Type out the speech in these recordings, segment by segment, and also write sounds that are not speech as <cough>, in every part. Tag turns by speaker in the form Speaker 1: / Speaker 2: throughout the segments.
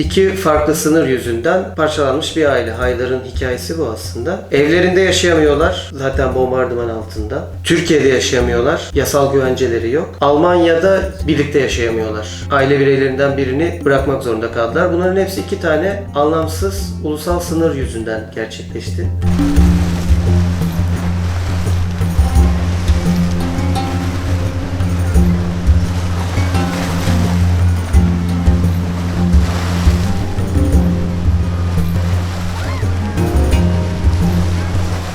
Speaker 1: İki farklı sınır yüzünden parçalanmış bir aile. Haydar'ın hikayesi bu aslında. Evlerinde yaşayamıyorlar. Zaten bombardıman altında. Türkiye'de yaşayamıyorlar. Yasal güvenceleri yok. Almanya'da birlikte yaşayamıyorlar. Aile bireylerinden birini bırakmak zorunda kaldılar. Bunların hepsi iki tane anlamsız ulusal sınır yüzünden gerçekleşti.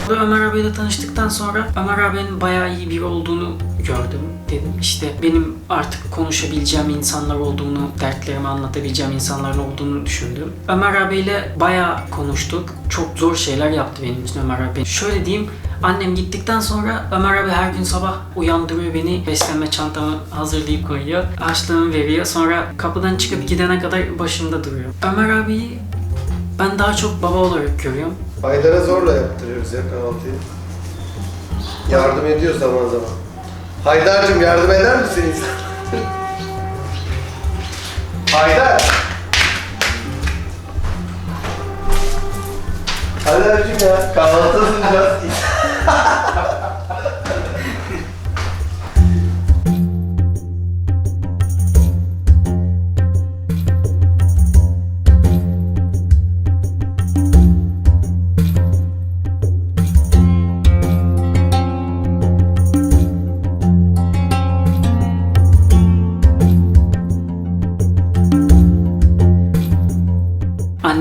Speaker 2: Ömer abiyle tanıştıktan sonra Ömer abinin bayağı iyi biri olduğunu gördüm. Dedim işte benim artık konuşabileceğim insanlar olduğunu, dertlerimi anlatabileceğim insanların olduğunu düşündüm. Ömer abiyle bayağı konuştuk. Çok zor şeyler yaptı benim için Ömer abi. Şöyle diyeyim, annem gittikten sonra Ömer abi her gün sabah uyandırıyor beni. Beslenme çantamı hazırlayıp koyuyor. Harçlığımı veriyor. Sonra kapıdan çıkıp gidene kadar başımda duruyor. Ömer abiyi ben daha çok baba olarak görüyorum.
Speaker 1: Haydar'a zorla yaptırıyoruz ya kahvaltıyı. Yardım ediyor zaman zaman. Haydar'cığım yardım eder misin? <laughs> Haydar! Haydar'cığım ya kahvaltı hazırlayacağız.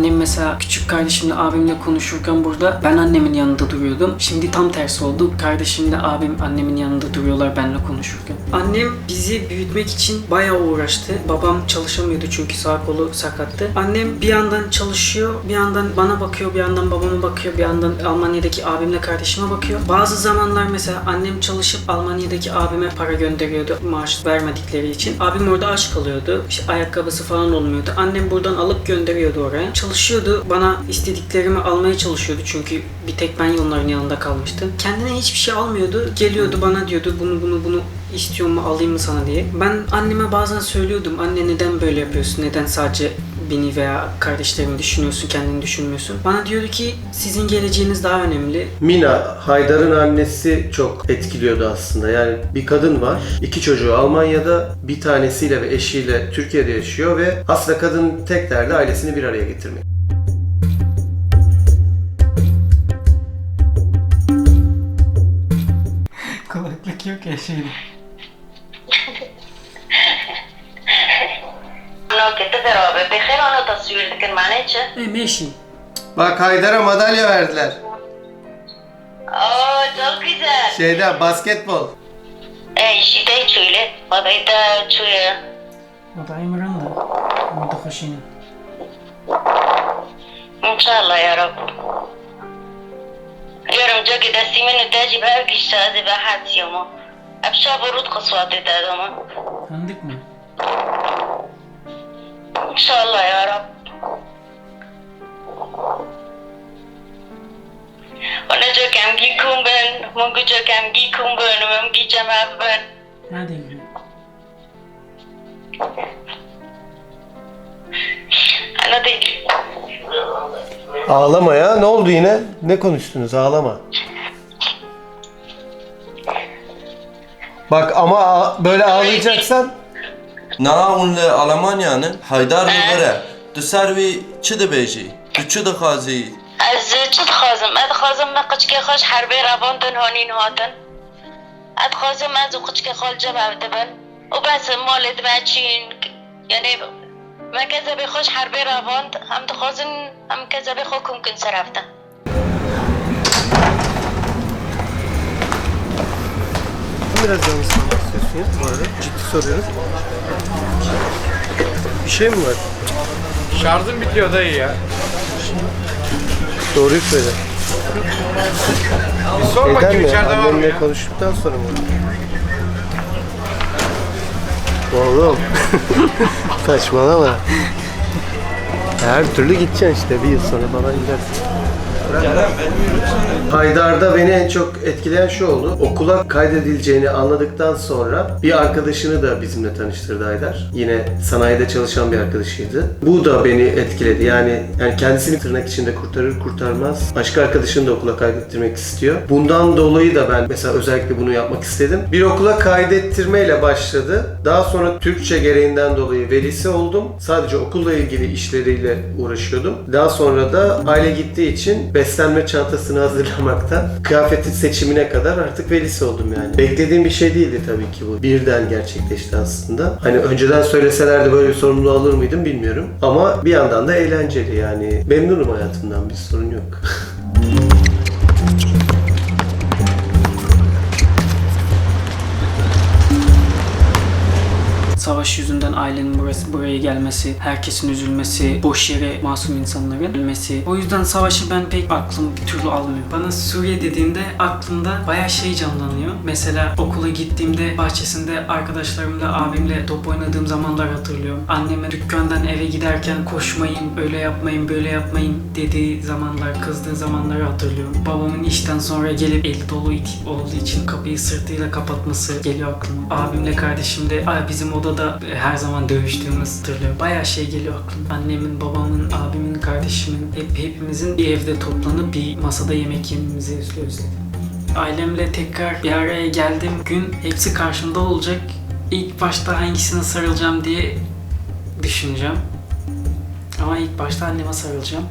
Speaker 2: Annem mesela küçük kardeşimle abimle konuşurken burada ben annemin yanında duruyordum. Şimdi tam tersi oldu. Kardeşimle abim annemin yanında duruyorlar benimle konuşurken. Annem bizi büyütmek için bayağı uğraştı. Babam çalışamıyordu çünkü sağ kolu sakattı. Annem bir yandan çalışıyor, bir yandan bana bakıyor, bir yandan babama bakıyor, bir yandan Almanya'daki abimle kardeşime bakıyor. Bazı zamanlar mesela annem çalışıp Almanya'daki abime para gönderiyordu maaş vermedikleri için. Abim orada aç kalıyordu. İşte ayakkabısı falan olmuyordu. Annem buradan alıp gönderiyordu oraya. Çalışıyordu. Bana istediklerimi almaya çalışıyordu çünkü bir tek ben onların yanında kalmıştım. Kendine hiçbir şey almıyordu. Geliyordu bana diyordu bunu bunu bunu istiyor mu alayım mı sana diye. Ben anneme bazen söylüyordum. Anne neden böyle yapıyorsun? Neden sadece beni veya kardeşlerimi düşünüyorsun, kendini düşünmüyorsun? Bana diyordu ki sizin geleceğiniz daha önemli.
Speaker 1: Mina, Haydar'ın annesi çok etkiliyordu aslında. Yani bir kadın var, iki çocuğu Almanya'da, bir tanesiyle ve eşiyle Türkiye'de yaşıyor ve aslında kadın tek derdi ailesini bir araya getirmek.
Speaker 3: Eseydi.
Speaker 2: E meşi.
Speaker 1: Bak Haydar'a madalya verdiler.
Speaker 3: Oo çok güzel.
Speaker 1: Şeyde basketbol.
Speaker 3: E işte şöyle. Madalya da
Speaker 2: şöyle. Madalya mı randa? Madalya hoşine.
Speaker 3: İnşallah ya Rabbi. Yarım çok da simen öteci belki şazı ve hat. Apşa borut kısvati der zaman.
Speaker 2: Tanıdık mı?
Speaker 3: İnşallah ya Rab. Ona çok emgi kumben, mungu çok emgi kumben, memgi cemaz ben.
Speaker 2: Ne diyeyim?
Speaker 3: Ana değil.
Speaker 1: Ağlama ya. Ne oldu yine? Ne konuştunuz? Ağlama. Bak ama a- böyle ağlayacaksan
Speaker 4: Na اون Almanya'nın Haydarlılara tu servi çi dibêjî? Tu çi dixazî?
Speaker 3: از چه دخوازم؟ اد خوازم من قچکه خوش حربه روان دن هانین هاتن اد خوازم از قچکه خال جبه دبن و بس مال دمه چین یعنی من کذبه خوش حربه روان هم دخوازن هم کذبه خو کم کن سرفتن
Speaker 1: biraz yalnız kalmak istiyorsun ya bu arada. Ciddi soruyorum. Bir şey mi var?
Speaker 5: Şarjım bitiyor dayı ya.
Speaker 1: Doğruyu söyle.
Speaker 5: Bir sor
Speaker 1: Eder
Speaker 5: bakayım
Speaker 1: mi?
Speaker 5: içeride var mı ya?
Speaker 1: konuştuktan sonra mı? Oğlum. <laughs> Saçmalama. Her türlü gideceksin işte bir yıl sonra falan gidersin. Haydar'da beni en çok etkileyen şu oldu. Okula kaydedileceğini anladıktan sonra bir arkadaşını da bizimle tanıştırdı Haydar. Yine sanayide çalışan bir arkadaşıydı. Bu da beni etkiledi. Yani yani kendisini tırnak içinde kurtarır kurtarmaz başka arkadaşını da okula kaydettirmek istiyor. Bundan dolayı da ben mesela özellikle bunu yapmak istedim. Bir okula kaydettirmeyle başladı. Daha sonra Türkçe gereğinden dolayı velisi oldum. Sadece okulla ilgili işleriyle uğraşıyordum. Daha sonra da aile gittiği için beslenme çantasını hazırlamaktan kıyafeti seçimine kadar artık velisi oldum yani. Beklediğim bir şey değildi tabii ki bu. Birden gerçekleşti aslında. Hani önceden söyleselerdi böyle bir sorumluluğu alır mıydım bilmiyorum. Ama bir yandan da eğlenceli yani. Memnunum hayatımdan bir sorun yok. <laughs>
Speaker 2: Savaş yüzünden ailenin burası buraya gelmesi, herkesin üzülmesi, boş yere masum insanların ölmesi. O yüzden savaşı ben pek aklım bir türlü almıyor. Bana Suriye dediğinde aklımda bayağı şey canlanıyor. Mesela okula gittiğimde bahçesinde arkadaşlarımla, abimle top oynadığım zamanlar hatırlıyorum. Anneme dükkandan eve giderken koşmayın, öyle yapmayın, böyle yapmayın dediği zamanlar, kızdığı zamanları hatırlıyorum. Babamın işten sonra gelip eli dolu olduğu için kapıyı sırtıyla kapatması geliyor aklıma. Abimle kardeşim de "Ay, bizim odada her zaman dövüştüğümüz hatırlıyor. Bayağı şey geliyor aklıma. Annemin, babamın, abimin, kardeşimin hep hepimizin bir evde toplanıp bir masada yemek yememizi özlüyoruz dedim. Ailemle tekrar bir araya geldiğim gün hepsi karşımda olacak. İlk başta hangisine sarılacağım diye düşüneceğim. Ama ilk başta anneme sarılacağım.